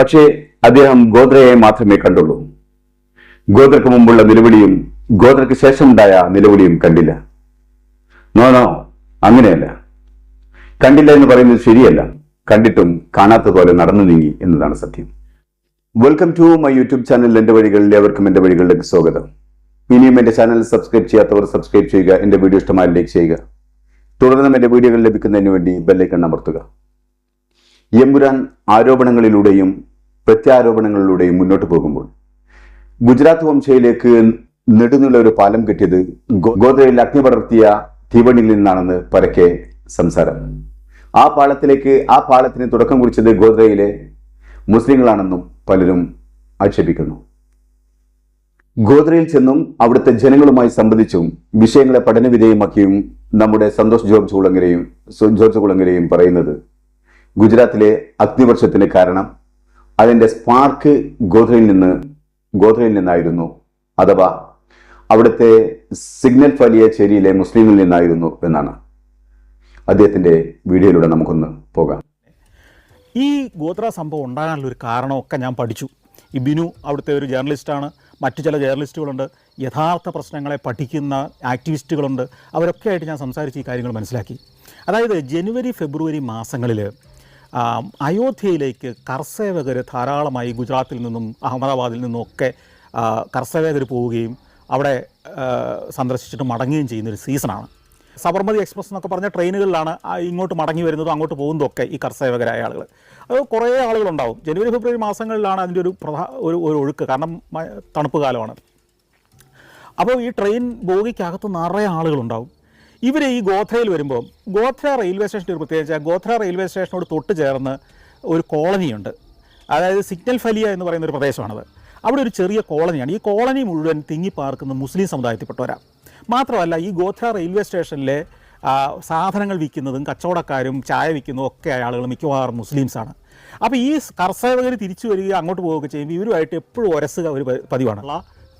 പക്ഷേ അദ്ദേഹം ഗോദ്രയെ മാത്രമേ കണ്ടുള്ളൂ. ഗോദ്രക്ക് മുമ്പുള്ള നിലവിളിയും ഗോദ്രക്ക് ശേഷമുണ്ടായ നിലവിളിയും കണ്ടില്ല. നോനോ അങ്ങനെയല്ല. കണ്ടില്ല എന്ന് പറയുന്നത് ശരിയല്ല. കണ്ടിട്ടും കാണാത്ത പോലെ നടന്നു നീങ്ങി എന്നതാണ് സത്യം. Welcome to my YouTube channel എന്റെ വഴികളിൽ എവർക്കും എന്റെ വഴികളിലേക്ക് സ്വാഗതം. ഇനിയും എന്റെ ചാനൽ സബ്സ്ക്രൈബ് ചെയ്യാത്തവർ സബ്സ്ക്രൈബ് ചെയ്യുക എന്റെ വീഡിയോ ഇഷ്ടമായ ലൈക്ക് ചെയ്യുക. തുടർന്നും എന്റെ വീഡിയോകൾ ലഭിക്കുന്നതിന് വേണ്ടി ബെല്ലൈക്കൺ അമർത്തുക. എമ്പുരാൻ ആരോപണങ്ങളിലൂടെയും പ്രത്യാരോപണങ്ങളിലൂടെയും മുന്നോട്ട് പോകുമ്പോൾ ഗുജറാത്ത് വംശയിലേക്ക് നെടുന്നുള്ള ഒരു പാലം കെട്ടിയത് ഗോദ്രയിൽ അഗ്നി പടർത്തിയ തീവണിയിൽ നിന്നാണെന്ന് പരക്കെ സംസാരം. ആ പാളത്തിലേക്ക് ആ പാലത്തിന് തുടക്കം കുറിച്ചത് ഗോദ്രയിലെ മുസ്ലിങ്ങളാണെന്നും പലരും ആക്ഷേപിക്കുന്നു. ഗോദ്രയിൽ ചെന്നും അവിടുത്തെ ജനങ്ങളുമായി സംബന്ധിച്ചും വിഷയങ്ങളെ പഠനവിധേയമാക്കിയും നമ്മുടെ സന്തോഷ് ജോർജ് കുളങ്ങരയും ജോർജ് കുളങ്ങരയും പറയുന്നത് ഗുജറാത്തിലെ അഗ്നിവർഷത്തിന് കാരണം അതിന്റെ സ്പാർക്ക് ഗോദ്രയിൽ നിന്ന് ഗോദ്രയിൽ നിന്നായിരുന്നു. അഥവാ അവിടുത്തെ സിഗ്നൽ ഫലിയ ചേരിയിലെ മുസ്ലിങ്ങളിൽ നിന്നായിരുന്നു എന്നാണ് അദ്ദേഹത്തിന്റെ വീഡിയോയിലൂടെ നമുക്കൊന്ന് പോകാം. ഈ ഗോത്ര സംഭവം ഉണ്ടാകാനുള്ള ഒരു കാരണമൊക്കെ ഞാൻ പഠിച്ചു. ഈ ബിനു അവിടുത്തെ ഒരു ജേർണലിസ്റ്റാണ്. മറ്റു ചില ജേർണലിസ്റ്റുകളുണ്ട്. യഥാർത്ഥ പ്രശ്നങ്ങളെ പഠിക്കുന്ന ആക്ടിവിസ്റ്റുകളുണ്ട്. അവരൊക്കെ ആയിട്ട് ഞാൻ സംസാരിച്ച് ഈ കാര്യങ്ങൾ മനസ്സിലാക്കി. അതായത് ജനുവരി ഫെബ്രുവരി മാസങ്ങളിൽ അയോധ്യയിലേക്ക് കർസേവകർ ധാരാളമായി ഗുജറാത്തിൽ നിന്നും അഹമ്മദാബാദിൽ നിന്നും ഒക്കെ പോവുകയും അവിടെ സന്ദർശിച്ചിട്ട് മടങ്ങുകയും ചെയ്യുന്നൊരു സീസണാണ്. സബർമതി എക്സ്പ്രസ് എന്നൊക്കെ പറഞ്ഞ ട്രെയിനുകളിലാണ് ഇങ്ങോട്ട് മടങ്ങി വരുന്നതും അങ്ങോട്ട് പോകുന്നതും ഒക്കെ ഈ കർഷകരായ ആളുകൾ അത് കുറേ ആളുകളുണ്ടാവും. ജനുവരി ഫെബ്രുവരി മാസങ്ങളിലാണ് അതിന്റെ ഒരു പ്രധാ ഒരു ഒരു ഒഴുക്ക് കാരണം തണുപ്പ് കാലമാണ്. അപ്പോൾ ഈ ട്രെയിൻ ബോഗിക്കകത്ത് നിറയെ ആളുകളുണ്ടാവും. ഇവർ ഈ ഗോത്രയിൽ വരുമ്പോൾ ഗോത്ര റെയിൽവേ സ്റ്റേഷന്റെ ഒരു പ്രത്യേകിച്ച് ഗോത്ര റെയിൽവേ സ്റ്റേഷനോട് തൊട്ട് ചേർന്ന് ഒരു കോളനിയുണ്ട്. അതായത് സിഗ്നൽ ഫലിയ എന്ന് പറയുന്ന ഒരു പ്രദേശമാണത്. അവിടെ ഒരു ചെറിയ കോളനിയാണ്. ഈ കോളനി മുഴുവൻ തിങ്ങിപ്പാർക്കുന്ന മുസ്ലിം സമുദായത്തിൽപ്പെട്ടവരാണ് മാത്രമല്ല ഈ ഗോത്ര റെയിൽവേ സ്റ്റേഷനിലെ സാധനങ്ങൾ വിൽക്കുന്നതും കച്ചവടക്കാരും ചായ വിൽക്കുന്നതും ഒക്കെ ആളുകൾ മിക്കവാറും മുസ്ലിംസാണ് അപ്പോൾ ഈ കർഷകർ തിരിച്ചു വരികയും അങ്ങോട്ട് പോവുകയൊക്കെ ചെയ്യുമ്പോൾ ഇവരുമായിട്ട് എപ്പോഴും ഒരസുക ഒരു പതിവാണ്.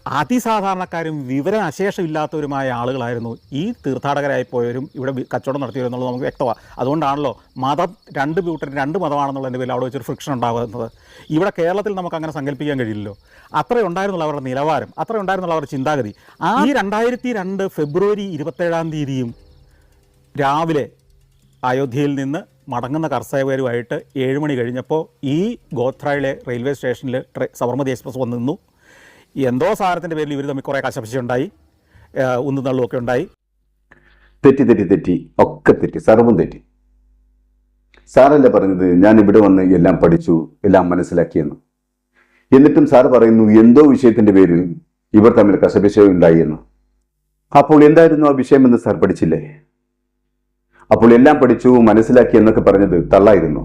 അതിസാധാരണക്കാരും വിവരം അശേഷമില്ലാത്തവരുമായ ആളുകളായിരുന്നു ഈ തീർത്ഥാടകരായി പോയവരും ഇവിടെ കച്ചവടം നടത്തിയവരും എന്നുള്ളത് നമുക്ക് വ്യക്തമാണ് അതുകൊണ്ടാണല്ലോ മതം രണ്ട് കൂട്ടരും രണ്ട് മതമാണെന്നുള്ളതിന്റെ പേരിൽ അവിടെ വെച്ചൊരു ഫ്രിക്ഷൻ ഉണ്ടാകുന്നത്. ഇവിടെ കേരളത്തിൽ നമുക്ക് അങ്ങനെ സങ്കല്പിക്കാൻ കഴിയില്ലല്ലോ. അത്ര ഉണ്ടായിരുന്നുള്ള അവരുടെ നിലവാരം. അത്ര ഉണ്ടായിരുന്നുള്ള അവരുടെ ചിന്താഗതി. ആ ഈ രണ്ടായിരത്തി രണ്ട് ഫെബ്രുവരി ഇരുപത്തേഴാം തീയതിയും രാവിലെ അയോധ്യയിൽ നിന്ന് മടങ്ങുന്ന കർഷകരുമായിട്ട് ഏഴ് മണി കഴിഞ്ഞപ്പോൾ ഈ ഗോത്രയിലെ റെയിൽവേ സ്റ്റേഷനിൽ ട്രെ സബർമതി എക്സ്പ്രസ് വന്ന് നിന്നു. എന്തോ സാധനത്തിന്റെ പേരിൽ ഇവർ തമ്മിൽ കുറേ കശപിശുണ്ടായി ഉന്നും തള്ളും ഒക്കെ ഉണ്ടായി. തെറ്റി തെറ്റി തെറ്റി ഒക്കെ തെറ്റി സർവം തെറ്റി. സാറല്ലേ പറഞ്ഞത് ഞാൻ ഇവിടെ വന്ന് എല്ലാം പഠിച്ചു എല്ലാം മനസ്സിലാക്കിയെന്ന്. എന്നിട്ടും സാർ പറയുന്നു എന്തോ വിഷയത്തിന്റെ പേരിൽ ഇവർ തമ്മിൽ കശപിശ ഉണ്ടായി എന്ന്. അപ്പോൾ എന്തായിരുന്നു ആ വിഷയം എന്ന് സാർ പഠിച്ചില്ലേ? അപ്പോൾ എല്ലാം പഠിച്ചു മനസ്സിലാക്കി എന്നൊക്കെ പറഞ്ഞത് തള്ളായിരുന്നു.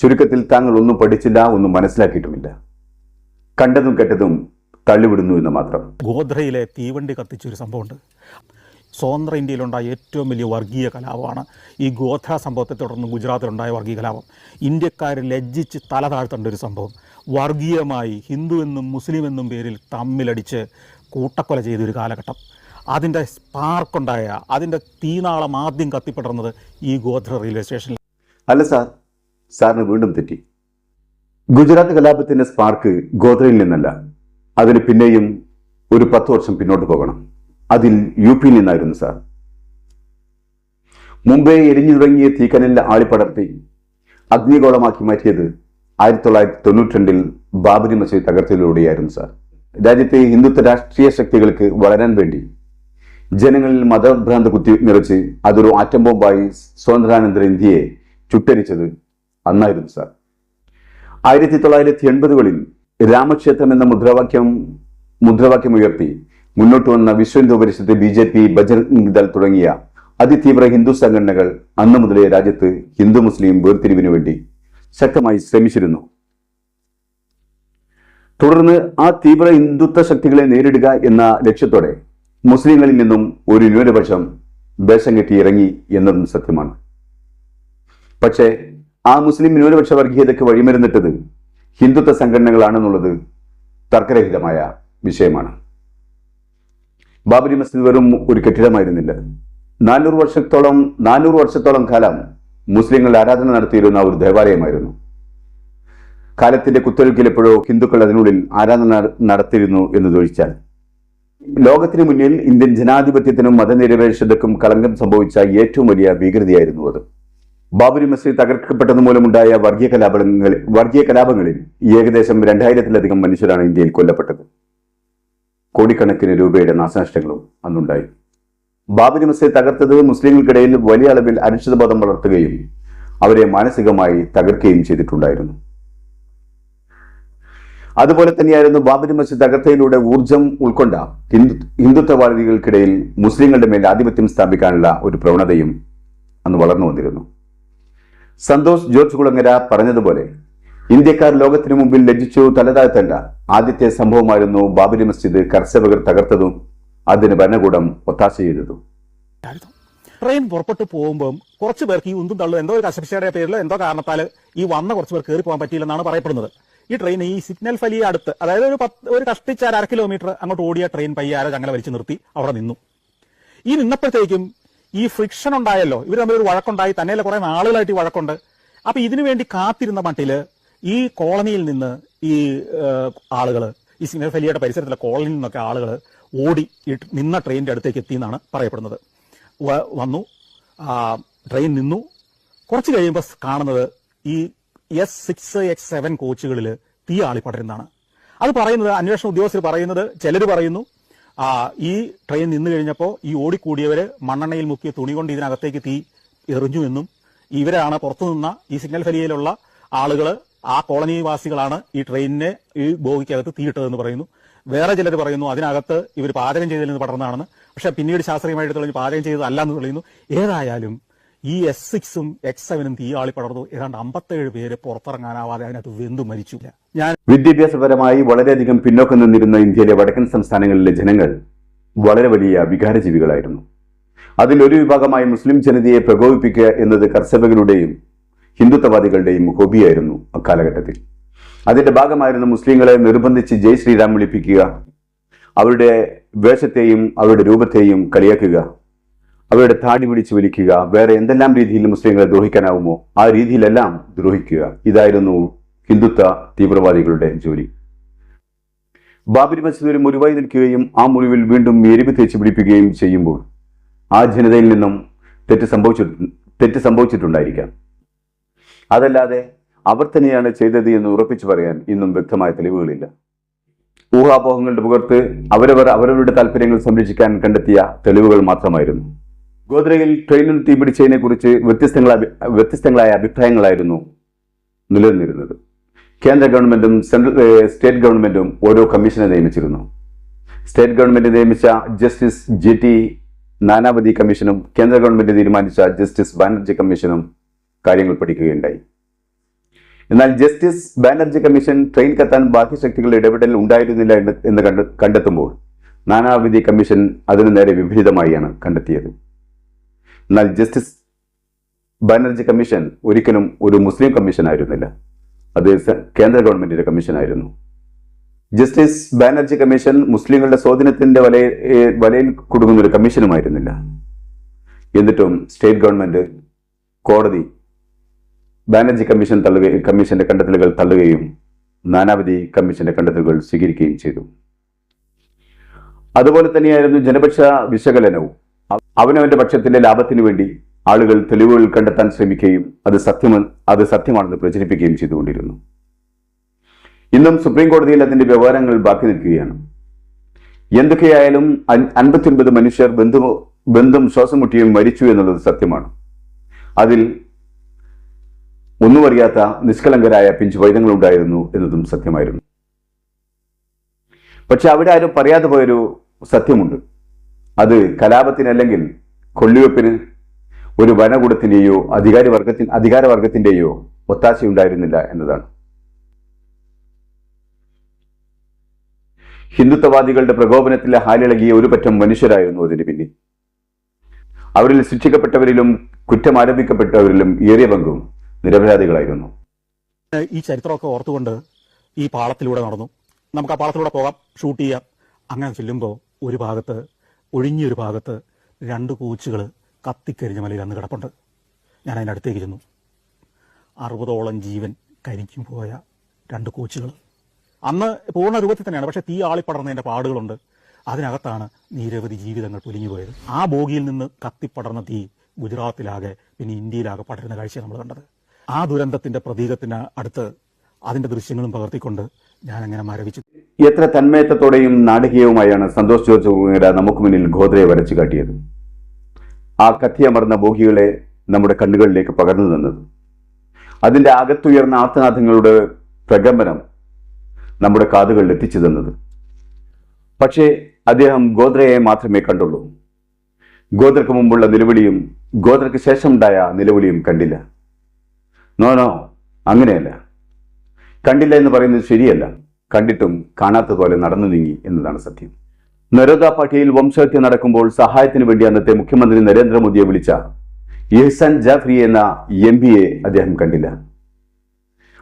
ചുരുക്കത്തിൽ താങ്കൾ ഒന്നും പഠിച്ചില്ല ഒന്നും മനസ്സിലാക്കിയിട്ടുമില്ല. കണ്ടതും കെട്ടതും തള്ളിവിടുന്നു എന്ന് മാത്രം. ഗോധ്രയിലെ തീവണ്ടി കത്തിച്ചൊരു സംഭവമുണ്ട്. സ്വതന്ത്ര ഇന്ത്യയിലുണ്ടായ ഏറ്റവും വലിയ വർഗീയ കലാപമാണ് ഈ ഗോത്ര സംഭവത്തെ തുടർന്ന് ഗുജറാത്തിലുണ്ടായ വർഗീയ കലാപം. ഇന്ത്യക്കാർ ലജ്ജിച്ച് തല താഴ്ത്തേണ്ട ഒരു സംഭവം. വർഗീയമായി ഹിന്ദു എന്നും മുസ്ലിം എന്നും പേരിൽ തമ്മിലടിച്ച് കൂട്ടക്കൊല ചെയ്തൊരു കാലഘട്ടം. അതിന്റെ സ്പാർക്കുണ്ടായ അതിന്റെ തീനാളം ആദ്യം കത്തിപ്പടർന്നത് ഈ ഗോത്ര റെയിൽവേ സ്റ്റേഷനിൽ. അല്ല സാർ സാറിന് വീണ്ടും തെറ്റി. ഗുജറാത്ത് കലാപത്തിന്റെ സ്പാർക്ക് ഗോദ്രയിൽ നിന്നല്ല. അതിന് പിന്നെയും ഒരു പത്ത് വർഷം പിന്നോട്ട് പോകണം. അതിൽ യു പിയിൽ നിന്നായിരുന്നു സാർ. മുംബൈ എരിഞ്ഞു തുടങ്ങിയ തീക്കനലിൽ ആളിപ്പടർത്തി അഗ്നിഗോളമാക്കി മാറ്റിയത് ആയിരത്തി തൊള്ളായിരത്തി തൊണ്ണൂറ്റി രണ്ടിൽ ബാബരി മസ്ജിദ് തകർത്തതിലൂടെയായിരുന്നു സാർ. രാജ്യത്തെ ഹിന്ദുത്വ രാഷ്ട്രീയ ശക്തികൾക്ക് വളരാൻ വേണ്ടി ജനങ്ങളിൽ മതഭ്രാന്ത് കുത്തി നിറച്ച് അതൊരു ആറ്റം ബോംബായി സ്വാതന്ത്ര്യാനന്തര ഇന്ത്യയെ ചുട്ടരിച്ചത് അന്നായിരുന്നു സാർ. ആയിരത്തി തൊള്ളായിരത്തി എൺപതുകളിൽ രാമക്ഷേത്രം എന്ന മുദ്രാവാക്യം മുദ്രാവാക്യം ഉയർത്തി. മുന്നോട്ട് വന്ന Vishwa Hindu Parishad B J P Bajrang Dal തുടങ്ങിയ അതിതീവ്ര ഹിന്ദു സംഘടനകൾ അന്നു മുതലേ രാജ്യത്ത് ഹിന്ദു മുസ്ലിം വേർതിരിവിനു വേണ്ടി ശക്തമായി ശ്രമിച്ചിരുന്നു. തുടർന്ന് ആ തീവ്ര ഹിന്ദുത്വ ശക്തികളെ നേരിടുക എന്ന ലക്ഷ്യത്തോടെ മുസ്ലിങ്ങളിൽ നിന്നും ഒരു ന്യൂനപക്ഷം വേഷം കെട്ടി ഇറങ്ങി എന്നതും സത്യമാണ്. പക്ഷേ ആ മുസ്ലിം ന്യൂനപക്ഷ വർഗീയതയ്ക്ക് വഴിമരുന്നിട്ടത് ഹിന്ദുത്വ സംഘടനകളാണെന്നുള്ളത് തർക്കരഹിതമായ വിഷയമാണ്. ബാബരി മസ്ജിദ് വെറും ഒരു കെട്ടിടമായിരുന്നില്ല. നാനൂറ് വർഷത്തോളം നാനൂറ് വർഷത്തോളം കാലം മുസ്ലിങ്ങൾ ആരാധന നടത്തിയിരുന്ന ഒരു ദേവാലയമായിരുന്നു. കാലത്തിന്റെ കുത്തൊഴുക്കിലെപ്പോഴോ ഹിന്ദുക്കൾ അതിനുള്ളിൽ ആരാധന നടത്തിയിരുന്നു എന്ന് എന്നതൊഴിച്ചാൽ. ലോകത്തിന് മുന്നിൽ ഇന്ത്യൻ ജനാധിപത്യത്തിനും മതനിരപേക്ഷതയ്ക്കും കളങ്കം സംഭവിച്ച ഏറ്റവും വലിയ ഭീകരതയായിരുന്നു അത്. ബാബരി മസ്ജിദ് തകർക്കപ്പെട്ടത് മൂലമുണ്ടായ വർഗീയ കലാപങ്ങളിൽ വർഗീയ കലാപങ്ങളിൽ ഏകദേശം രണ്ടായിരത്തിലധികം മനുഷ്യരാണ് ഇന്ത്യയിൽ കൊല്ലപ്പെട്ടത്. കോടിക്കണക്കിന് രൂപയുടെ നാശനഷ്ടങ്ങളും അന്നുണ്ടായി. ബാബരി മസ്ജിദ് തകർത്തത് മുസ്ലിങ്ങൾക്കിടയിൽ വലിയ അളവിൽ അനിശ്ചിതബോധം വളർത്തുകയും അവരെ മാനസികമായി തകർക്കുകയും ചെയ്തിട്ടുണ്ടായിരുന്നു. അതുപോലെ തന്നെയായിരുന്നു ബാബരി മസ്ജിദ് തകർത്തയിലൂടെ ഊർജം ഉൾക്കൊണ്ട ഹിന്ദു ഹിന്ദുത്വവാദികൾക്കിടയിൽ മുസ്ലിങ്ങളുടെ മേൽ ആധിപത്യം സ്ഥാപിക്കാനുള്ള ഒരു പ്രവണതയും അന്ന് വളർന്നു വന്നിരുന്നു. സന്തോഷ് ജോർജ് കുളങ്ങര പറഞ്ഞതുപോലെ ഇന്ത്യക്കാർ ലോകത്തിനു മുമ്പിൽ ലജ്ജിച്ചു തലതാഴ്ത്തല്ല ആദ്യത്തെ സംഭവമായിരുന്നു ബാബരി മസ്ജിദ് കർഷകർ തകർത്തതും അതിന് ഭരണകൂടം ഒത്താശ ചെയ്തതും. ട്രെയിൻ പുറപ്പെട്ട് പോകുമ്പോൾ കുറച്ച് പേർക്ക് ഈ ഉന്തും തള്ളും എന്തോ ഒരു കശപിശയുടെ പേരിലോ എന്തോ കാരണത്താൽ ഈ വന്ന കുറച്ച് പേർ കയറി പോകാൻ പറ്റിയില്ലെന്നാണ് പറയപ്പെടുന്നത്. ഈ ട്രെയിൻ ഈ സിഗ്നൽ ഫലിയെ അടുത്ത് അതായത് ഒരു പത്ത് ഒരു കഷ്ടിച്ച അര കിലോമീറ്റർ അങ്ങോട്ട് ഓടിയ ട്രെയിൻ പയ്യാര അങ്ങനെ വലിച്ചു നിർത്തി അവിടെ നിന്നു. ഈ നിന്നപ്പോഴത്തേക്കും ഈ ഫ്രിക്ഷൻ ഉണ്ടായല്ലോ. ഇവർ തമ്മിൽ ഒരു വഴക്കുണ്ടായി. തന്നെയല്ല കുറെ നാളുകളായിട്ട് ഈ വഴക്കുണ്ട്. അപ്പൊ ഇതിനു വേണ്ടി കാത്തിരുന്ന മട്ടിൽ ഈ കോളനിയിൽ നിന്ന് ഈ ആളുകൾ ഈ സിഗ്നൽ ഫലിയുടെ പരിസരത്തിലെ കോളനിയിൽ നിന്നൊക്കെ ആളുകൾ ഓടി നിന്ന ട്രെയിനിന്റെ അടുത്തേക്ക് എത്തി എന്നാണ് പറയപ്പെടുന്നത്. വന്നു. ട്രെയിൻ നിന്നു. കുറച്ച് കഴിയുമ്പോൾ കാണുന്നത് ഈ എസ് സിക്സ് എക്സ് സെവൻ കോച്ചുകളിൽ തീ ആളി പടരുന്നതാണ് അത് പറയുന്നത് അന്വേഷണ ഉദ്യോഗസ്ഥർ പറയുന്നത് ചിലർ പറയുന്നു ഈ ട്രെയിൻ നിന്നു കഴിഞ്ഞപ്പോൾ ഈ ഓടിക്കൂടിയവര് മണ്ണെണ്ണയിൽ മുക്കിയ തുണി കൊണ്ട് ഇതിനകത്തേക്ക് തീ എറിഞ്ഞു എന്നും ഇവരാണ് പുറത്തു നിന്ന ഈ സിഗ്നൽ ഫലിയയിലുള്ള ആളുകൾ ആ കോളനിവാസികളാണ് ഈ ട്രെയിനിനെ ഈ ബോഗിക്കകത്ത് തീയിട്ടതെന്ന് പറയുന്നു. വേറെ ചിലർ പറയുന്നു അതിനകത്ത് ഇവർ പാചകം ചെയ്തതിൽ നിന്ന് പടർന്നതാണെന്ന്. പക്ഷെ പിന്നീട് ശാസ്ത്രീയമായിട്ട് തെളിഞ്ഞ് പാചകം ചെയ്തതല്ല എന്ന് തെളിയുന്നു. ഏതായാലും ഈ എസ് സിക്സും എക്സ് സെവനും തീയാളി പടർന്നു. ഏതാണ്ട് അമ്പത്തേഴ് പേര് പുറത്തിറങ്ങാനാവാതെ അതിനകത്ത് വെന്തു മരിച്ചില്ല. ഞാൻ വിദ്യാഭ്യാസപരമായി വളരെയധികം പിന്നോക്കം നിന്നിരുന്ന ഇന്ത്യയിലെ വടക്കൻ സംസ്ഥാനങ്ങളിലെ ജനങ്ങൾ വളരെ വലിയ വികാരജീവികളായിരുന്നു. അതിൽ ഒരു വിഭാഗമായി മുസ്ലിം ജനതയെ പ്രകോപിപ്പിക്കുക എന്നത് കർഷകരുടെയും ഹിന്ദുത്വവാദികളുടെയും ഹോബിയായിരുന്നു അക്കാലഘട്ടത്തിൽ. അതിന്റെ ഭാഗമായിരുന്നു മുസ്ലിങ്ങളെ നിർബന്ധിച്ച് ജയ് ശ്രീരാം വിളിപ്പിക്കുക അവരുടെ വേഷത്തെയും അവരുടെ രൂപത്തെയും കളിയാക്കുക. അവരുടെ താടി പിടിച്ച് വലിക്കുക. വേറെ എന്തെല്ലാം രീതിയിൽ മുസ്ലിങ്ങളെ ദ്രോഹിക്കാനാവുമോ? ആ രീതിയിലെല്ലാം ദ്രോഹിക്കുക. ഇതായിരുന്നു ഹിന്ദുത്വ തീവ്രവാദികളുടെ ജോലി. ബാബരി മസ്ജിദ് ഒരു മുറിവായി നിൽക്കുകയും ആ മുറിവിൽ വീണ്ടും എരിവ് തേച്ച് പിടിപ്പിക്കുകയും ചെയ്യുമ്പോൾ ആ ജനതയിൽ നിന്നും തെറ്റ് സംഭവിച്ചു തെറ്റ് സംഭവിച്ചിട്ടുണ്ടായിരിക്കാം. അതല്ലാതെ അവർ തന്നെയാണ് ചെയ്തത് എന്ന് ഉറപ്പിച്ചു പറയാൻ ഇന്നും വ്യക്തമായ തെളിവുകളില്ല. ഊഹാപോഹങ്ങളുടെ പുകർത്ത് അവരവർ അവരവരുടെ താല്പര്യങ്ങൾ സംരക്ഷിക്കാൻ കണ്ടെത്തിയ തെളിവുകൾ മാത്രമായിരുന്നു. ഗോദ്രയിൽ ട്രെയിനിൽ തീപിടിച്ചതിനെ കുറിച്ച് വ്യത്യസ്തങ്ങളായ വ്യത്യസ്തങ്ങളായ അഭിപ്രായങ്ങളായിരുന്നു നിലനിന്നിരുന്നത്. കേന്ദ്ര ഗവൺമെന്റും സെൻട്രൽ സ്റ്റേറ്റ് ഗവൺമെന്റും ഓരോ കമ്മീഷനെ നിയമിച്ചിരുന്നു. സ്റ്റേറ്റ് ഗവൺമെന്റ് നിയമിച്ച ജസ്റ്റിസ് ജി ടി നാനാവതി കമ്മീഷനും കേന്ദ്ര ഗവൺമെന്റ് തീരുമാനിച്ച ജസ്റ്റിസ് ബാനർജി കമ്മീഷനും കാര്യങ്ങൾ പഠിക്കുകയുണ്ടായി. എന്നാൽ ജസ്റ്റിസ് ബാനർജി കമ്മീഷൻ ട്രെയിൻ കത്താൻ ബാക്കി ശക്തികളുടെ ഇടപെടൽ ഉണ്ടായിരുന്നില്ല എന്ന് കണ്ടെത്തുമ്പോൾ നാനാവധി കമ്മീഷൻ അതിനു നേരെ വിപരീതമായാണ് കണ്ടെത്തിയത്. എന്നാൽ ജസ്റ്റിസ് ബാനർജി കമ്മീഷൻ ഒരിക്കലും ഒരു മുസ്ലിം കമ്മീഷൻ ആയിരുന്നില്ല. അത് കേന്ദ്ര ഗവൺമെന്റിന്റെ കമ്മീഷനായിരുന്നു ജസ്റ്റിസ് ബാനർജി കമ്മീഷൻ മുസ്ലിങ്ങളുടെ സ്വാധീനത്തിന്റെ വലയിൽ വലയിൽ കുടുങ്ങുന്ന ഒരു കമ്മീഷനുമായിരുന്നില്ല എന്നിട്ടും സ്റ്റേറ്റ് ഗവൺമെന്റ് കോടതി ബാനർജി കമ്മീഷൻ തള്ളുകയും കമ്മീഷന്റെ കണ്ടെത്തലുകൾ തള്ളുകയും നാനാവധി കമ്മീഷന്റെ കണ്ടെത്തലുകൾ സ്വീകരിക്കുകയും ചെയ്തു. അതുപോലെ തന്നെയായിരുന്നു ജനപക്ഷ വിശകലനവും. അവനവന്റെ പക്ഷത്തിന്റെ ലാഭത്തിനു വേണ്ടി ആളുകൾ തെളിവുകൾ കണ്ടെത്താൻ ശ്രമിക്കുകയും അത് സത്യം അത് സത്യമാണെന്ന് പ്രചരിപ്പിക്കുകയും ചെയ്തുകൊണ്ടിരുന്നു. ഇന്നും സുപ്രീം കോടതിയിൽ അതിന്റെ വ്യവഹാരങ്ങൾ ബാക്കി നിൽക്കുകയാണ്. എന്തൊക്കെയായാലും അൻപത്തിയൊൻപത് മനുഷ്യർ ബന്ധു ബന്ധം ശ്വാസം മുട്ടിയും മരിച്ചു എന്നുള്ളത് സത്യമാണ്. അതിൽ ഒന്നും അറിയാത്ത നിഷ്കളങ്കരായ പിഞ്ചു വൈദ്യങ്ങൾ ഉണ്ടായിരുന്നു എന്നതും സത്യമായിരുന്നു. പക്ഷെ അവിടെ ആരും പറയാതെ പോയൊരു സത്യമുണ്ട്. അത് കലാപത്തിനല്ലെങ്കിൽ കൊള്ളിവെപ്പിന് ഒരു ഭരണകൂടത്തിന്റെയോ അധികാരവർഗത്തിന് അധികാരവർഗത്തിന്റെയോ ഒത്താശയുണ്ടായിരുന്നില്ല എന്നതാണ്. ഹിന്ദുത്വവാദികളുടെ പ്രകോപനത്തിലെ ഹാലിളകിയ ഒരു പറ്റം മനുഷ്യരായിരുന്നു അതിന് പിന്നിൽ. അവരിൽ ശിക്ഷിക്കപ്പെട്ടവരിലും കുറ്റം ആരോപിക്കപ്പെട്ടവരിലും ഏറിയ പങ്കും നിരപരാധികളായിരുന്നു. ഈ ചരിത്രമൊക്കെ ഓർത്തുകൊണ്ട് ഈ പാളത്തിലൂടെ നടന്നു. നമുക്ക് ആ പാളത്തിലൂടെ പോകാം ഷൂട്ട് ചെയ്യാം. അങ്ങനെ ചെല്ലുമ്പോൾ ഒരു ഭാഗത്ത് ഒഴിഞ്ഞൊരു ഭാഗത്ത് രണ്ട് കോച്ചുകൾ കത്തിക്കരിഞ്ഞ മലയിൽ അന്ന് കിടപ്പുണ്ട്. ഞാൻ അതിന്റെ അടുത്തേക്ക് ചെന്നു. അറുപതോളം ജീവൻ കരിക്കും പോയ രണ്ട് കോച്ചുകൾ അന്ന് പൂർണ രൂപത്തിൽ തന്നെയാണ് പക്ഷേ തീ ആളിപ്പടർന്നതിന്റെ പാടുകളുണ്ട്. അതിനകത്താണ് നിരവധി ജീവിതങ്ങൾ പൊലിഞ്ഞു പോയത്. ആ ബോഗിയിൽ നിന്ന് കത്തിപ്പടർന്ന തീ ഗുജറാത്തിലാകെ പിന്നെ ഇന്ത്യയിലാകെ പടരുന്ന കാഴ്ചയാണ് നമ്മൾ കണ്ടത്. ആ ദുരന്തത്തിന്റെ പ്രതീകത്തിന് അടുത്ത് അതിന്റെ ദൃശ്യങ്ങളും പകർത്തിക്കൊണ്ട് ഞാൻ അങ്ങനെ മരവിച്ചു. എത്ര തന്മയത്വത്തോടെയും നാടകീയവുമായാണ് സന്തോഷ് ജോർജ് കുങ്ങര നമുക്ക് മുന്നിൽ ഗോദ്രയെ വരച്ചു കാട്ടിയത്. ആ കത്തിയമർന്ന ബോഗികളെ നമ്മുടെ കണ്ണുകളിലേക്ക് പകർന്നു തന്നത് അതിന്റെ അകത്തുയർന്ന ആർത്തനാഥങ്ങളുടെ പ്രകമ്പനം നമ്മുടെ കാതുകളിൽ എത്തിച്ചു തന്നത്. പക്ഷേ അദ്ദേഹം ഗോദ്രയെ മാത്രമേ കണ്ടുള്ളൂ. ഗോദ്രക്ക് മുമ്പുള്ള നിലവിളിയും ഗോദ്രക്ക് ശേഷമുണ്ടായ നിലവിളിയും കണ്ടില്ല. നോനോ അങ്ങനെയല്ല. കണ്ടില്ല എന്ന് പറയുന്നത് ശരിയല്ല. കണ്ടിട്ടും കാണാത്ത പോലെ നടന്നു നീങ്ങി എന്നതാണ് സത്യം. നരോദ പാട്ടിയിൽ വംശഹത്യ നടക്കുമ്പോൾ സഹായത്തിന് വേണ്ടി അന്നത്തെ മുഖ്യമന്ത്രി നരേന്ദ്രമോദിയെ വിളിച്ച എഹ്സൻ ജാഫ്രി എന്ന എം പിയെ അദ്ദേഹം കണ്ടില്ല.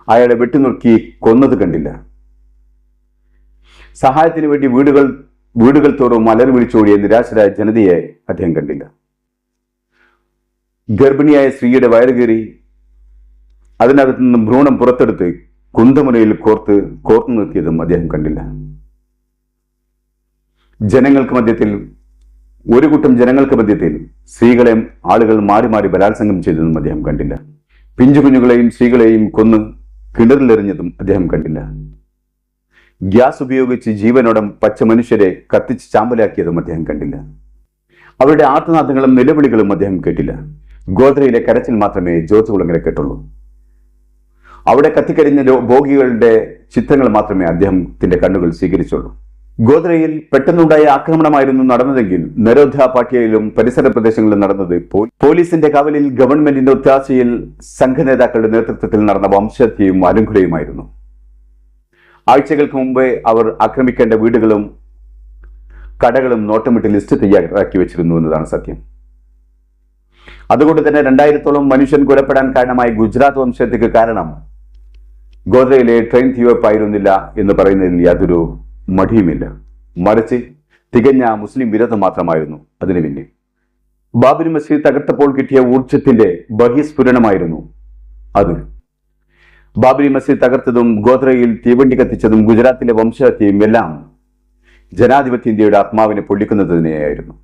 അയാളെ വെട്ടിനുറുക്കി കൊന്നത് കണ്ടില്ല. സഹായത്തിന് വേണ്ടി വീടുകൾ വീടുകൾ തോറും മലർ വിളിച്ചോടിയ നിരാശരായ ജനതയെ അദ്ദേഹം കണ്ടില്ല. ഗർഭിണിയായ സ്ത്രീയുടെ വയറുകീറി അതിനകത്ത് നിന്നും ഭ്രൂണം പുറത്തെടുത്ത് കുന്തമുനയിൽ കോർത്ത് കോർത്തു നിർത്തിയതും അദ്ദേഹം കണ്ടില്ല. ജനങ്ങൾക്ക് മധ്യത്തിൽ ഒരു കൂട്ടം ജനങ്ങൾക്ക് മധ്യത്തിൽ സ്ത്രീകളെ ആളുകൾ മാറി മാറി ബലാത്സംഗം ചെയ്തതും അദ്ദേഹം കണ്ടില്ല. പിഞ്ചു കുഞ്ഞുങ്ങളെയും സ്ത്രീകളെയും കൊന്ന് കിണറിലെറിഞ്ഞതും അദ്ദേഹം കണ്ടില്ല. ഗ്യാസ് ഉപയോഗിച്ച് ജീവനോടം പച്ച മനുഷ്യരെ കത്തിച്ച് ചാമ്പലാക്കിയതും അദ്ദേഹം കണ്ടില്ല. അവരുടെ ആർത്തനാദങ്ങളും നിലവിളികളും അദ്ദേഹം കേട്ടില്ല. ഗോദ്രയിലെ കരച്ചിൽ മാത്രമേ ജോർജ് കുളങ്ങര കേട്ടുള്ളൂ. അവിടെ കത്തിക്കരിഞ്ഞ ഭോഗികളുടെ ചിത്രങ്ങൾ മാത്രമേ അദ്ദേഹത്തിന്റെ കണ്ണുകൾ സ്വീകരിച്ചുള്ളൂ. ഗോദ്രയിൽ പെട്ടെന്നുണ്ടായ ആക്രമണമായിരുന്നു നടന്നതെങ്കിൽ നരോധ പാട്യയിലും പരിസര പ്രദേശങ്ങളിലും നടന്നത് പോലീസിന്റെ കവലിൽ ഗവൺമെന്റിന്റെ ഒത്താശയിൽ സംഘനേതാക്കളുടെ നേതൃത്വത്തിൽ നടന്ന വംശഹത്യയും അലുങ്കുലയുമായിരുന്നു ആഴ്ചകൾക്ക് മുമ്പേ അവർ ആക്രമിക്കേണ്ട വീടുകളും കടകളും നോട്ടമിട്ട് ലിസ്റ്റ് തയ്യാറാക്കി വെച്ചിരുന്നു എന്നതാണ് സത്യം. അതുകൊണ്ട് തന്നെ രണ്ടായിരത്തോളം മനുഷ്യൻ കൊലപ്പെടാൻ കാരണമായ ഗുജറാത്ത് വംശത്തേക്ക് കാരണം ഗോദ്രയിലെ ട്രെയിൻ തീവപ്പായിരുന്നില്ല എന്ന് പറയുന്നതിൽ യാതൊരു മടിയുമില്ല. മറിച്ച് തികഞ്ഞ മുസ്ലിം വിരോധം മാത്രമായിരുന്നു അതിനു പിന്നിൽ. ബാബരി മസ്ജിദ് തകർത്തപ്പോൾ കിട്ടിയ ഊർജത്തിന്റെ ബഹിസ്ഫുരണമായിരുന്നു അത്. ബാബരി മസ്ജിദ് തകർത്തതും ഗോദ്രയിൽ തീവണ്ടി കത്തിച്ചതും ഗുജറാത്തിലെ വംശഹത്യയും എല്ലാം ജനാധിപത്യ ഇന്ത്യയുടെ ആത്മാവിനെ പൊള്ളിക്കുന്നത് തന്നെയായിരുന്നു.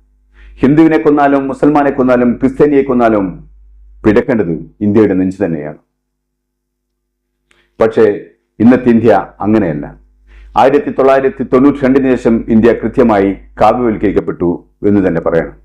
ഹിന്ദുവിനെ കൊന്നാലും മുസൽമാനെ കൊന്നാലും ക്രിസ്ത്യാനിയെ കൊന്നാലും പിടക്കേണ്ടത് ഇന്ത്യയുടെ നെഞ്ചു തന്നെയാണ്. പക്ഷേ ഇന്നത്തെ ഇന്ത്യ അങ്ങനെയല്ല. ആയിരത്തി തൊള്ളായിരത്തി തൊണ്ണൂറ്റി രണ്ടിന് ശേഷം ഇന്ത്യ കൃത്യമായി കാവ്യവൽക്കരിക്കപ്പെട്ടു എന്ന് തന്നെ പറയണം.